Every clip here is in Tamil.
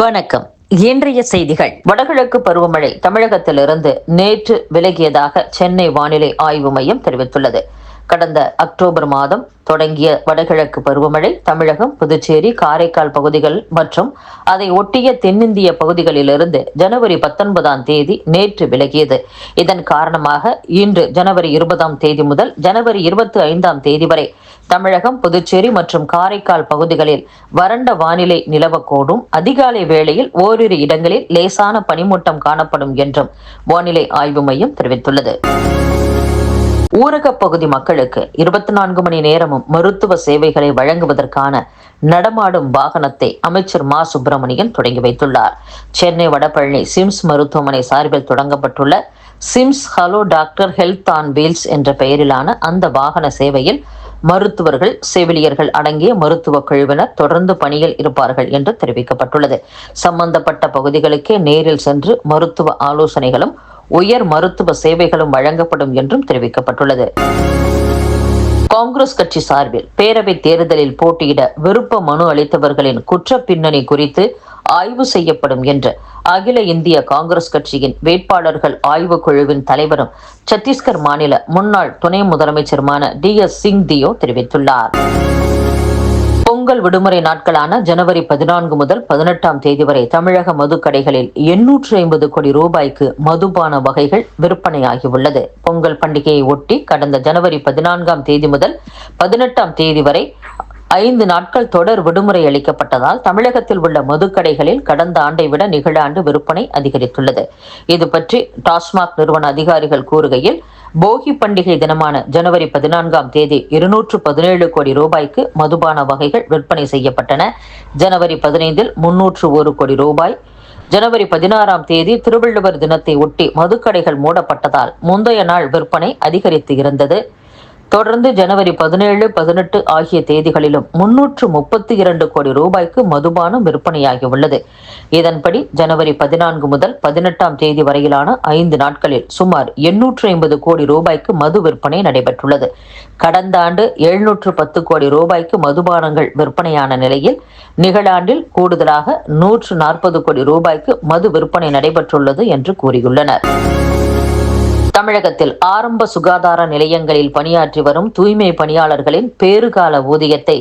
வணக்கம். இன்றைய செய்திகள். வடகிழக்கு பருவமழை தமிழகத்திலிருந்து நேற்று விலகியதாக சென்னை வானிலை ஆய்வு மையம் தெரிவித்துள்ளது. கடந்த அக்டோபர் மாதம் தொடங்கிய வடகிழக்கு பருவமழை தமிழகம் புதுச்சேரி காரைக்கால் பகுதிகள் மற்றும் அதை ஒட்டிய தென்னிந்திய பகுதிகளிலிருந்து ஜனவரி பத்தொன்பதாம் தேதி நேற்று விலகியது. இதன் காரணமாக இன்று ஜனவரி இருபதாம் தேதி முதல் ஜனவரி இருபத்தி ஐந்தாம் தேதி வரை தமிழகம் புதுச்சேரி மற்றும் காரைக்கால் பகுதிகளில் வறண்ட வானிலை நிலவக்கூடும். அதிகாலை வேளையில் ஓரிரு இடங்களில் லேசான பனிமூட்டம் காணப்படும் என்றும் வானிலை ஆய்வு மையம் தெரிவித்துள்ளது. ஊரக பகுதி மக்களுக்கு இருபத்தி நான்கு மணி நேரமும் மருத்துவ சேவைகளை வழங்குவதற்கான நடமாடும் வாகனத்தை அமைச்சர் மா. சுப்பிரமணியன் தொடங்கி வைத்துள்ளார். சென்னை வடபழனி சிம்ஸ் மருத்துவமனை சார்பில் தொடங்கப்பட்டுள்ள SIMS hello doctor health on wheels என்ற பெயரிலான அந்த வாகன சேவையில் மருத்துவர்கள் செவிலியர்கள் அடங்கிய மருத்துவ குழுவினர் தொடர்ந்து பணியில் இருப்பார்கள் என்று தெரிவிக்கப்பட்டுள்ளது. சம்பந்தப்பட்ட பகுதிகளுக்கே நேரில் சென்று மருத்துவ ஆலோசனைகளும் உயர் மருத்துவ சேவைகளும் வழங்கப்படும் என்றும் தெரிவிக்கப்பட்டுள்ளது. காங்கிரஸ் கட்சி சார்பில் பேரவை தேர்தலில் போட்டியிட விருப்ப மனு அளித்தவர்களின் குற்ற பின்னணி குறித்து ஆய்வு செய்யப்படும் என்று அகில இந்திய காங்கிரஸ் கட்சியின் வேட்பாளர்கள் ஆய்வு குழுவின் தலைவரும் சத்தீஸ்கர் மாநில முன்னாள் துணை முதலமைச்சருமான டி எஸ் சிங் தியோ தெரிவித்துள்ளார். பொங்கல் விடுமுறை நாட்களான ஜனவரி பதினான்கு முதல் பதினெட்டாம் தேதி வரை தமிழக மதுக்கடைகளில் எண்ணூற்று ஐம்பது கோடி ரூபாய்க்கு மதுபான வகைகள் விற்பனையாகியுள்ளது. பொங்கல் பண்டிகையை ஒட்டி கடந்த ஜனவரி பதினான்காம் தேதி முதல் பதினெட்டாம் தேதி வரை ஐந்து நாட்கள் தொடர் விடுமுறை அளிக்கப்பட்டதால் தமிழகத்தில் உள்ள மதுக்கடைகளில் கடந்த ஆண்டை விட நிகழாண்டு விற்பனை அதிகரித்துள்ளது. இது பற்றி டாஸ்மாக் நிறுவன அதிகாரிகள் கூறுகையில் போகி பண்டிகை தினமான ஜனவரி பதினான்காம் தேதி இருநூற்று பதினேழு கோடி ரூபாய்க்கு மதுபான வகைகள் விற்பனை செய்யப்பட்டன. ஜனவரி பதினைந்தில் முன்னூற்று ஒரு கோடி ரூபாய். ஜனவரி பதினாறாம் தேதி திருவள்ளுவர் தினத்தை ஒட்டி மதுக்கடைகள் மூடப்பட்டதால் முந்தைய நாள் விற்பனை அதிகரித்து இருந்தது. தொடர்ந்து ஜனவரி பதினேழு பதினெட்டு ஆகிய தேதிகளிலும் முன்னூற்று முப்பத்தி இரண்டு கோடி ரூபாய்க்கு மதுபானம் விற்பனையாகியுள்ளது. இதன்படி ஜனவரி பதினான்கு முதல் பதினெட்டாம் தேதி வரையிலான ஐந்து நாட்களில் சுமார் எண்ணூற்று ஐம்பது கோடி ரூபாய்க்கு மது விற்பனை நடைபெற்றுள்ளது. கடந்த ஆண்டு எழுநூற்று பத்து கோடி ரூபாய்க்கு மதுபானங்கள் விற்பனையான நிலையில் நிகழாண்டில் கூடுதலாக நூற்று நாற்பது கோடி ரூபாய்க்கு மது விற்பனை நடைபெற்றுள்ளது என்று கூறியுள்ளனர். தமிழகத்தில் ஆரம்ப சுகாதார நிலையங்களில் பணியாற்றி வரும் தூய்மை பணியாளர்களின் பேறுகால ஊதியத்தை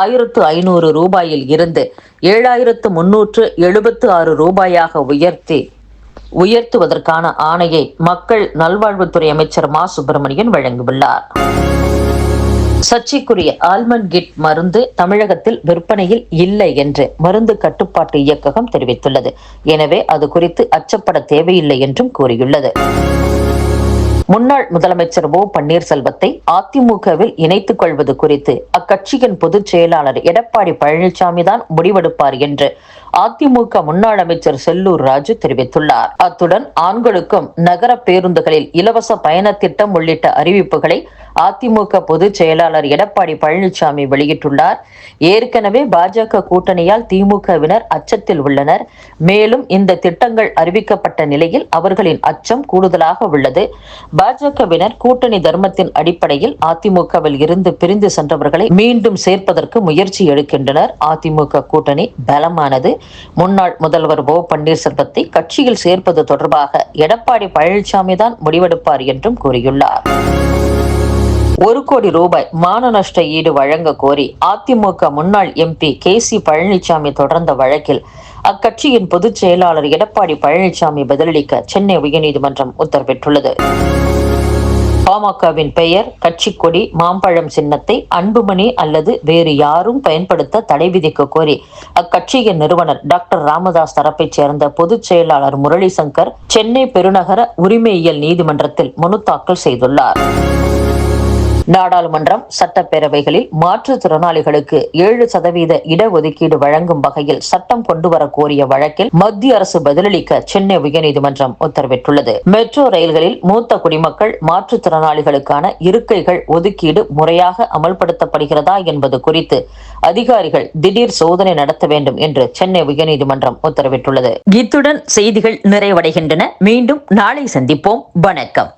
ஆயிரத்து ஐநூறு ரூபாயில் இருந்து ஏழாயிரத்து முன்னூற்று எழுபத்து ஆறு ரூபாயாக உயர்த்தி உயர்த்துவதற்கான ஆணையை மக்கள் நல்வாழ்வுத்துறை அமைச்சர் மா. சுப்பிரமணியன் வழங்கியுள்ளார். சர்ச்சைக்குரிய ஆல்மண்ட் கிட் மருந்து தமிழகத்தில் விற்பனையில் இல்லை என்று மருந்து கட்டுப்பாட்டு இயக்ககம் தெரிவித்துள்ளது. எனவே அது குறித்து அச்சப்பட தேவையில்லை என்றும் கூறியுள்ளது. முன்னாள் முதலமைச்சர் ஓ பன்னீர்செல்வத்தை அதிமுகவில் இணைத்துக் கொள்வது குறித்து அக்கட்சியின் பொதுச் செயலாளர் எடப்பாடி பழனிசாமி தான் முடிவெடுப்பார் என்று அதிமுக முன்னாள் அமைச்சர் செல்லூர் ராஜு தெரிவித்துள்ளார். அத்துடன் ஆண்களுக்கும் நகர பேருந்துகளில் இலவச பயண திட்டம் உள்ளிட்ட அறிவிப்புகளை அதிமுக பொதுச் செயலாளர் எடப்பாடி பழனிசாமி வெளியிட்டுள்ளார். ஏற்கனவே பாஜக கூட்டணியால் திமுகவினர் அச்சத்தில் உள்ளனர். மேலும் இந்த திட்டங்கள் அறிவிக்கப்பட்ட நிலையில் அவர்களின் அச்சம் கூடுதலாக உள்ளது. பாஜகவினர் கூட்டணி தர்மத்தின் அடிப்படையில் அதிமுகவில் இருந்து பிரிந்து சென்றவர்களை மீண்டும் சேர்ப்பதற்கு முயற்சி எடுக்கின்றனர். அதிமுக கூட்டணி பலமானது. முன்னாள் முதல்வர் ஓ பன்னீர்செல்வத்தை கட்சியில் சேர்ப்பது தொடர்பாக எடப்பாடி பழனிசாமி தான் முடிவெடுப்பார் என்றும் கூறியுள்ளார். ஒரு கோடி ரூபாய் மான நஷ்ட ஈடு வழங்க கோரி அதிமுக முன்னாள் எம்பி கே சி பழனிசாமி தொடர்ந்த வழக்கில் அக்கட்சியின் பொதுச் செயலாளர் எடப்பாடி பழனிசாமி பதிலளிக்க சென்னை உயர்நீதிமன்றம் உத்தரவிட்டுள்ளது. பாமகவின் பெயர் கட்சி கொடி மாம்பழம் சின்னத்தை அன்புமணி அல்லது வேறு யாரும் பயன்படுத்த தடை விதிக்க கோரி அக்கட்சியின் நிறுவனர் டாக்டர் ராமதாஸ் தரப்பைச் சேர்ந்த பொதுச் செயலாளர் முரளி சங்கர் சென்னை பெருநகர உரிமையியல் நீதிமன்றத்தில் மனு தாக்கல் செய்துள்ளார். நாடாளுமன்றம் சட்டப்பேரவைகளில் மாற்றுத்திறனாளிகளுக்கு ஏழு சதவீத இடஒதுக்கீடு வழங்கும் வகையில் சட்டம் கொண்டுவர கோரிய வழக்கில் மத்திய அரசு பதிலளிக்க சென்னை உயர்நீதிமன்றம் உத்தரவிட்டுள்ளது. மெட்ரோ ரயில்களில் மூத்த குடிமக்கள் மாற்றுத்திறனாளிகளுக்கான இருக்கைகள் ஒதுக்கீடு முறையாக அமல்படுத்தப்படுகிறதா என்பது குறித்து அதிகாரிகள் திடீர் சோதனை நடத்த வேண்டும் என்று சென்னை உயர்நீதிமன்றம் உத்தரவிட்டுள்ளது. இத்துடன் செய்திகள் நிறைவடைகின்றன. மீண்டும் நாளை சந்திப்போம். வணக்கம்.